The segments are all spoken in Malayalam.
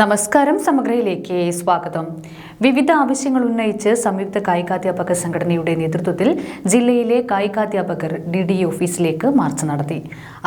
നമസ്കാരം സമഗ്രയിലേക്ക് സ്വാഗതം. വിവിധ ആവശ്യങ്ങൾ ഉന്നയിച്ച് സംയുക്ത കായികാധ്യാപക സംഘടനയുടെ നേതൃത്വത്തിൽ ജില്ലയിലെ കായികാധ്യാപകർ ഡി ഡി ഓഫീസിലേക്ക് മാർച്ച് നടത്തി.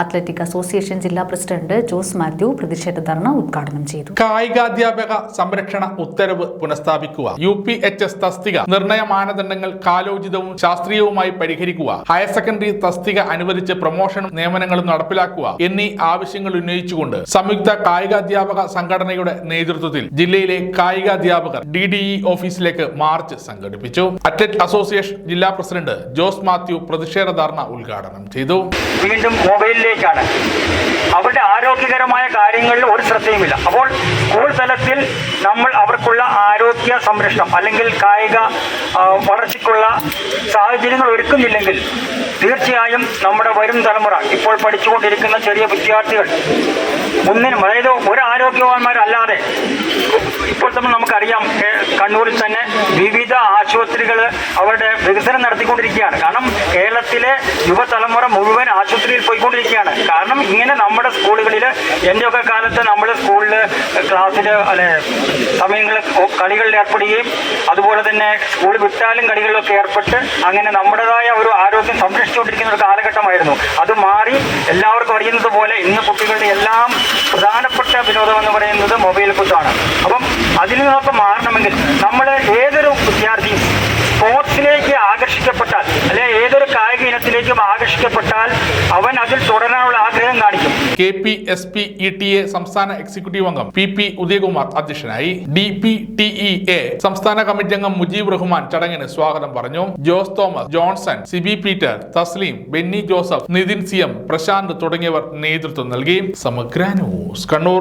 അത്ലറ്റിക് അസോസിയേഷൻ ജില്ലാ പ്രസിഡന്റ് ജോസ് മാത്യു പ്രതിഷേധ ധർണ ഉദ്ഘാടനം ചെയ്തു. കായികാധ്യാപക സംരക്ഷണ ഉത്തരവ് പുനഃസ്ഥാപിക്കുക യു പി എച്ച് എസ് തസ്തിക നിർണയ മാനദണ്ഡങ്ങൾ കാലോചിതവും ശാസ്ത്രീയവുമായി പരിഹരിക്കുക ഹയർ സെക്കൻഡറി തസ്തിക അനുവദിച്ച് പ്രൊമോഷനും നിയമനങ്ങളും നടപ്പിലാക്കുക എന്നീ ആവശ്യങ്ങൾ ഉന്നയിച്ചുകൊണ്ട് സംയുക്ത കായികാധ്യാപക സംഘടനയുടെ നേതൃത്വത്തിൽ ജില്ലയിലെ കായിക അധ്യാപകർ ഡി ഡി ഇ ഓഫീസിലേക്ക് മാർച്ച് സംഘടിപ്പിച്ചു. അത്ലറ്റ് അസോസിയേഷൻ ജില്ലാ പ്രസിഡന്റ് ജോസ് മാത്യു പ്രതിഷേധ ധർണ ഉദ്ഘാടനം ചെയ്തു. വീണ്ടും മൊബൈലിലേക്കാണ്. കാര്യങ്ങളിൽ ഒരു ശ്രദ്ധയുമില്ല. അപ്പോൾ സ്കൂൾ തലത്തിൽ നമ്മൾ അവർക്കുള്ള ആരോഗ്യ സംരക്ഷണം അല്ലെങ്കിൽ കായിക വളർച്ചയ്ക്കുള്ള സാഹചര്യങ്ങൾ ഒരുക്കുന്നില്ലെങ്കിൽ തീർച്ചയായും നമ്മുടെ വരും തലമുറ ഇപ്പോൾ പഠിച്ചുകൊണ്ടിരിക്കുന്ന ചെറിയ വിദ്യാർത്ഥികൾ ഒന്നിനും അതായത് ഒരു ആരോഗ്യവാന്മാരല്ലാതെ ഇപ്പോൾ തന്നെ നമുക്കറിയാം കണ്ണൂരിൽ തന്നെ വിവിധ ആശുപത്രികൾ അവരുടെ വികസനം നടത്തിക്കൊണ്ടിരിക്കുകയാണ്. കാരണം കേരളത്തിലെ യുവതലമുറ മുഴുവൻ ആശുപത്രിയിൽ പോയിക്കൊണ്ടിരിക്കുകയാണ്. കാരണം ഇങ്ങനെ നമ്മുടെ സ്കൂളുകളിൽ എന്റെയൊക്കെ കാലത്ത് നമ്മൾ സ്കൂളിൽ ക്ലാസ്സിൽ അല്ലെ സമയങ്ങളിൽ കളികളിൽ ഏർപ്പെടുകയും അതുപോലെ തന്നെ സ്കൂൾ വിട്ടാലും കളികളിലൊക്കെ ഏർപ്പെട്ട് അങ്ങനെ നമ്മുടേതായ ഒരു ആരോഗ്യം സംരക്ഷിച്ചുകൊണ്ടിരിക്കുന്ന ഒരു കാലഘട്ടമായിരുന്നു. അത് മാറി എല്ലാവർക്കും അറിയുന്നത് പോലെ ഇന്ന് കുട്ടികളുടെ എല്ലാം പ്രധാനപ്പെട്ട വിനോദം എന്ന് പറയുന്നത് മൊബൈൽ കുത്താണ് അപ്പം അതിൽ നിന്നൊക്കെ മാറണമെങ്കിൽ നമ്മൾ ഏതൊരു വിദ്യാർത്ഥി സ്പോർട്സിലേക്ക് ആകർഷിക്കപ്പെട്ടാൽ അല്ലെ ഏതൊരു കായിക ഇനത്തിലേക്കും ആകർഷിക്കപ്പെട്ടാൽ അവൻ അതിൽ തുടരാനുള്ള ആഗ്രഹം കാണിക്കും. K P S P E T A സംസ്ഥാന എക്സിക്യൂട്ടീവ് അംഗം പി പി ഉദയകുമാർ അധ്യക്ഷനായി D P T E A സംസ്ഥാന കമ്മിറ്റി അംഗം മുജീബ് റഹ്മാൻ ചടങ്ങിന് സ്വാഗതം പറഞ്ഞു. Jose Thomas Johnson Sibi Peter Thasleem Benny Joseph Nithin C M Prashanth തുടങ്ങിയവർ നേതൃത്വം നൽകി. സമഗ്ര ന്യൂസ് കണ്ണൂർ.